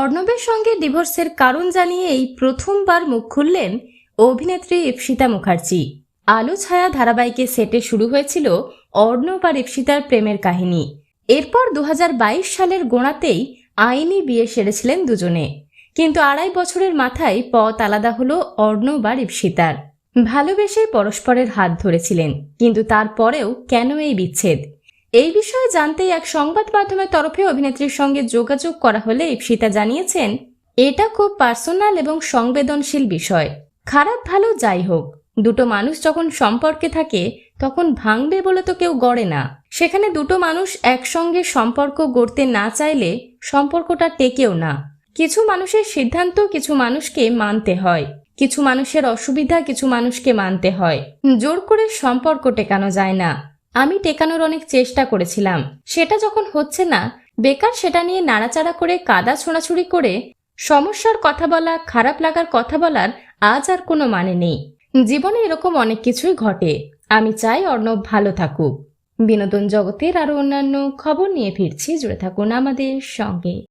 অর্ণবের সঙ্গে ডিভোর্সের কারণ জানিয়ে এই প্রথমবার মুখ খুললেন অভিনেত্রী ইপসিতা মুখার্জি। আলো ছায়া ধারাবাহিকে সেটে শুরু হয়েছিল অর্ণব আর ইপসিতার প্রেমের কাহিনী। এরপর দু হাজার বাইশ সালের গোড়াতেই আইনি বিয়ে সেরেছিলেন দুজনে। কিন্তু আড়াই বছরের মাথায় পথ আলাদা হলো অর্ণব আর ইপসিতার। ভালোবেসে পরস্পরের হাত ধরেছিলেন, কিন্তু তারপরেও কেন এই বিচ্ছেদ? এই বিষয়ে জানতেই এক সংবাদ মাধ্যমের তরফে অভিনেত্রীর সঙ্গে যোগাযোগ করা হলে ইপসিতা জানিয়েছেন, এটা খুব পার্সোনাল এবং সংবেদনশীল বিষয়। খারাপ, ভালো, যাই হোক। দুটো মানুষ যখন সম্পর্কে থাকে, তখন ভাঙবে বলে তো কেউ গড়ে না। সেখানে দুটো মানুষ একসঙ্গে সম্পর্ক গড়তে না চাইলে সম্পর্কটা টেকেও না। কিছু মানুষের সিদ্ধান্ত কিছু মানুষকে মানতে হয়। কিছু মানুষের অসুবিধা কিছু মানুষকে মানতে হয়। জোর করে সম্পর্ক টেকানো যায় না। আমি টেকানোর অনেক চেষ্টা করেছিলাম। সেটা যখন হচ্ছে না, বেকার সেটা নিয়ে নাড়াচাড়া করে কাদা ছোঁড়াছুড়ি করে সমস্যার কথা বলা, খারাপ লাগার কথা বলার আজ আর কোনো মানে নেই। জীবনে এরকম অনেক কিছুই ঘটে। আমি চাই অর্ণব ভালো থাকুক। বিনোদন জগতের আরও অন্যান্য খবর নিয়ে ফিরছি। জুড়ে থাকুন আমাদের সঙ্গে।